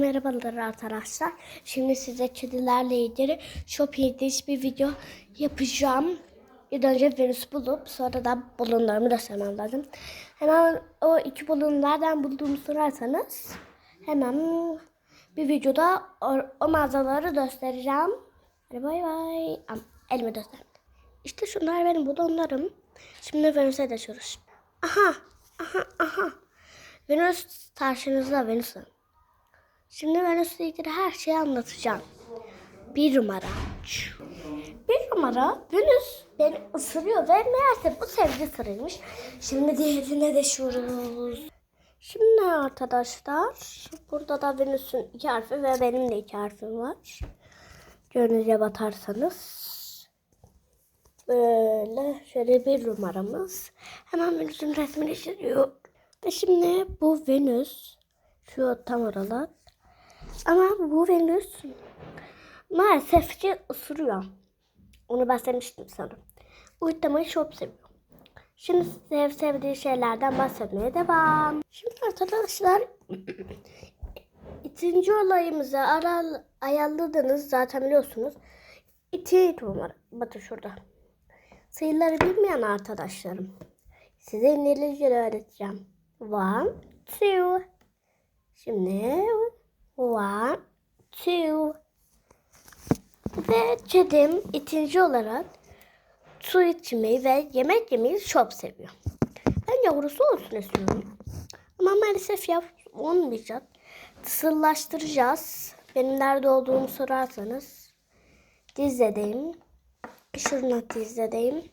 Merhabalar arkadaşlar. Şimdi size kedilerle ilgili Shopee'de bir video yapacağım. İlk önce Venüs bulup sonra da balonlarımı göstermem lazım. Hemen o iki balonu nereden bulduğumu sorarsanız hemen bir videoda o, o mağazaları göstereceğim. Hadi bay bay. Elimi gösterdim. İşte şunlar benim balonlarım. Şimdi Venüs'e geçiyoruz. Aha, aha, aha. Venüs karşınızda Venüs Hanım. Şimdi ben ilgili her şeyi anlatacağım. Bir numara. Bir numara Venüs beni ısırıyor ve meğerse bu sevgi sırrıymış. Şimdi diğerine deşiyoruz. Şimdi arkadaşlar burada da Venüs'ün iki harfi ve benim de iki harfim var. Gönüle batarsanız. Böyle şöyle bir numaramız. Hemen Venüs'ün resmini çiziyor. Ve şimdi bu Venüs şu tam oralar. Ama bu Venüs maalesef ki ısırıyor. Onu bahsetmiştim sana. Uyutmayı çok seviyor. Şimdi size sevdiği şeylerden bahsetmeye devam. Şimdi arkadaşlar ikinci olayımızı aral, ayarladınız zaten biliyorsunuz. İki numara. Bakın şurada. Sayıları bilmeyen arkadaşlarım. Size İngilizce öğreteceğim. One, two. Şimdi One, two. Ve kedim ikinci olarak su içmeyi ve yemek yemeyi çok seviyor. Ben yavrusu olsun istiyorum. Ama maalesef yav olmayacak. Tısırlaştıracağız. Benim nerede olduğumu sorarsanız dizdedeyim. Şurada dizdedeyim.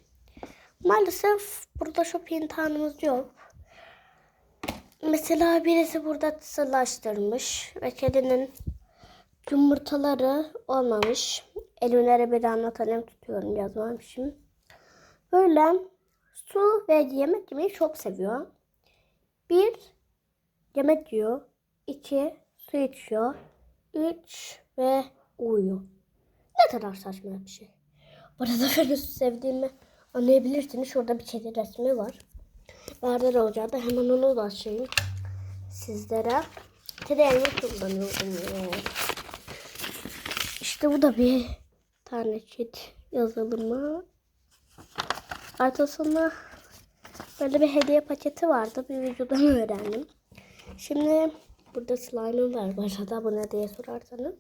Maalesef burada şop imtihanımız yok. Mesela birisi burada tısırlaştırmış ve kedinin yumurtaları olmamış. Elimlere bir anlatalım tutuyorum yazmamışım. Böyle su ve yemek yemeyi çok seviyor. Bir, yemek yiyor. iki su içiyor. Üç ve uyuyor. Ne kadar saçma bir şey. Burada Venüs'ü sevdiğimi anlayabilirsiniz. Şurada bir kedi resmi var. Olacağı da hemen onu da açayım sizlere. Tereyağını kullanıyorum. İşte bu da bir tane çift yazılımı. Arkasında böyle bir hediye paketi vardı. Bir videodan öğrendim. Şimdi burada slime'ım var. Başta bu ne diye sorarsanız.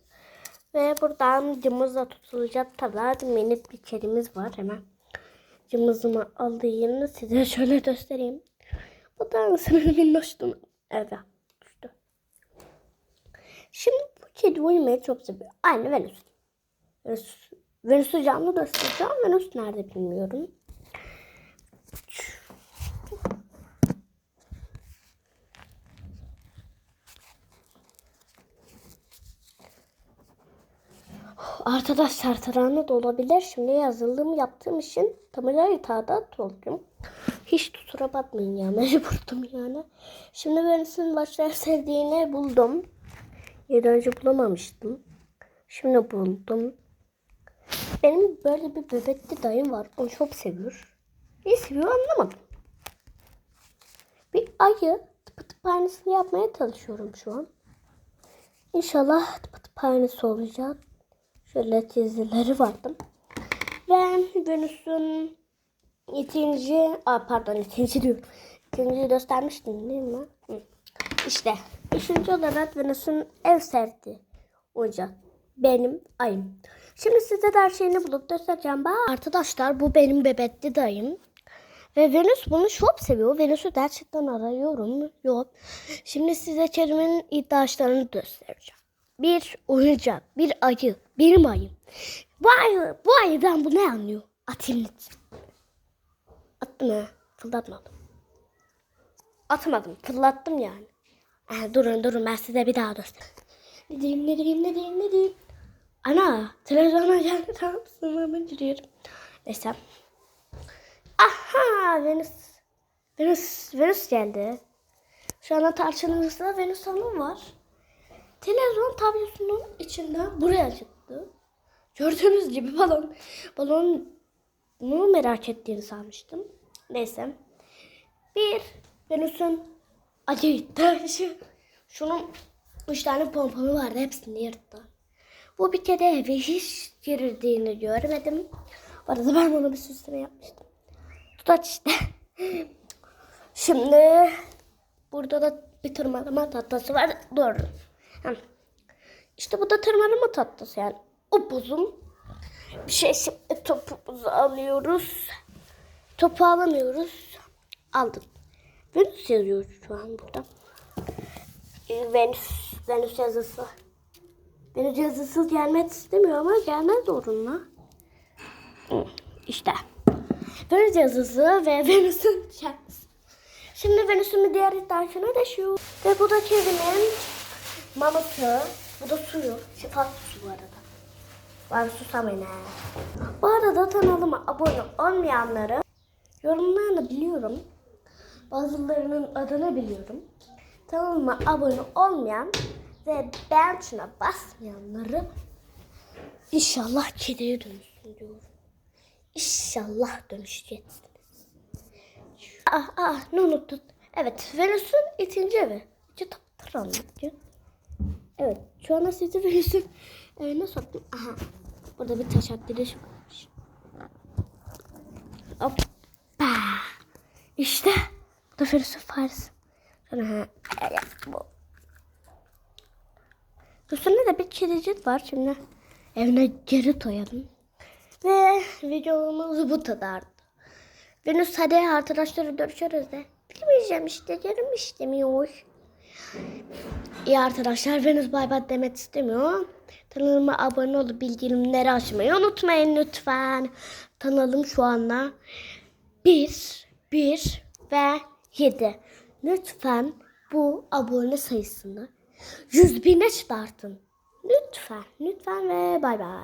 Ve buradan cımbızla tutulacak tabi minik bir kedimiz var hemen. Cımbızımı alayım size şöyle göstereyim. Da mısınız minnoştum. Evet. Düştü. Şimdi bu kedi uyumayı çok seviyor. Aynı Venüs. Venüs Venüs'ü canlı göstereceğim. Venüs nerede bilmiyorum. Arkadaşlar tarağını da olabilir. Şimdi yazılım yaptığım için kamerayı tağda tutuyorum. Hiç kusura bakmayın ya. Mecburdum yani. Şimdi Venüs'ün başta sevdiğini buldum. Yedi önce bulamamıştım. Şimdi buldum. Benim böyle bir bebekli dayım var. Onu çok seviyor. Ne seviyor anlamadım. Bir ayı tıpı tıpı aynısını yapmaya çalışıyorum şu an. İnşallah tıpı tıpı aynısı olacak. Şöyle çizgileri vardı. Ve Venüs'ün ikinci, aa pardon ikinci diyorum. İkinciyi göstermiştim değil mi? İşte üçüncü olarak Venüs'ün ev sevdiği oyuncak. Benim ayım. Şimdi size de her şeyini bulup göstereceğim. Bak arkadaşlar bu benim bebekli dayım. Ve Venüs bunu çok seviyor. Venüs'ü gerçekten arıyorum. Yok. Şimdi size kelimenin iddiaçlarını göstereceğim. Bir oyuncak, bir ayı, benim ayım. Bu ayı, bu ayıdan bu ne anlıyor? Atayım. Attım ha. Fırlatmadım. Atmadım. Fırlattım yani. Eh, durun durun ben size bir daha göstereyim. Ne diyeyim ne diyeyim ne diyeyim ne diyeyim. Ana televizyona geldi tamam sınırımı giriyorum. Neyse. Aha Venüs. Venüs, Venüs geldi. Şu anda tarçınımızda Venüs Hanım var. Televizyon tablosunun içinden buraya çıktı. Gördüğünüz gibi balon balon bunu merak ettiğini sanmıştım. Neyse. Bir Venüs'ün acayip taşı. Şunun Üç tane pompalı vardı. Hepsini yırttı. Bu bir kere eve hiç girdiğini görmedim. Bu arada ben ona bir süsleme yapmıştım. Tutaç işte. Şimdi burada da bir tırmalama tahtası var. Ha. İşte bu da tırmalama tahtası yani. Upuzun bir şey. Şimdi topumuzu alıyoruz. Topu alamıyoruz. Aldık. Venüs yazıyor şu an burada. Ee, Venüs, Venüs yazısı. Venüs yazısı gelmek istemiyor ama gelmez zorunlu. İşte. Venüs yazısı ve Venüs'ün şarkısı. Şimdi Venüs'ün diğer iddiasına da şu. Ve bu da kedinin maması. Bu da suyu. Şifalı su bu arada. Var susamayın ha. Bu arada kanalıma abone olmayanları yorumlarını biliyorum. Bazılarının adını biliyorum. Kanalıma abone olmayan ve beğen tuşuna basmayanları inşallah kediye dönüşsün diyorum. İnşallah dönüşeceksiniz. Ah ah ne unuttum. Evet Venüs'ün ikinci evi. İki taptır anlatıyor. Evet şu anda sizi Venüs'ün evine soktum. Aha burada bir taş akdiriş varmış. Hoppa. İşte bu da Venüs'ün faresi. Sonra evet, bu. Üstünde de bir kedicik var. Şimdi evine geri koyalım. Ve videomuz bu kadardı. Venüs hadi arkadaşlar görüşürüz de. Bilmeyeceğim işte canım istemiyor. İyi arkadaşlar Venüs bay bay demek istemiyor. Kanalıma abone olup bildirimleri açmayı unutmayın lütfen. Kanalım şu anda 1, 1 ve 7. Lütfen bu abone sayısını 100 bine çıkartın. Lütfen, lütfen ve bay bay.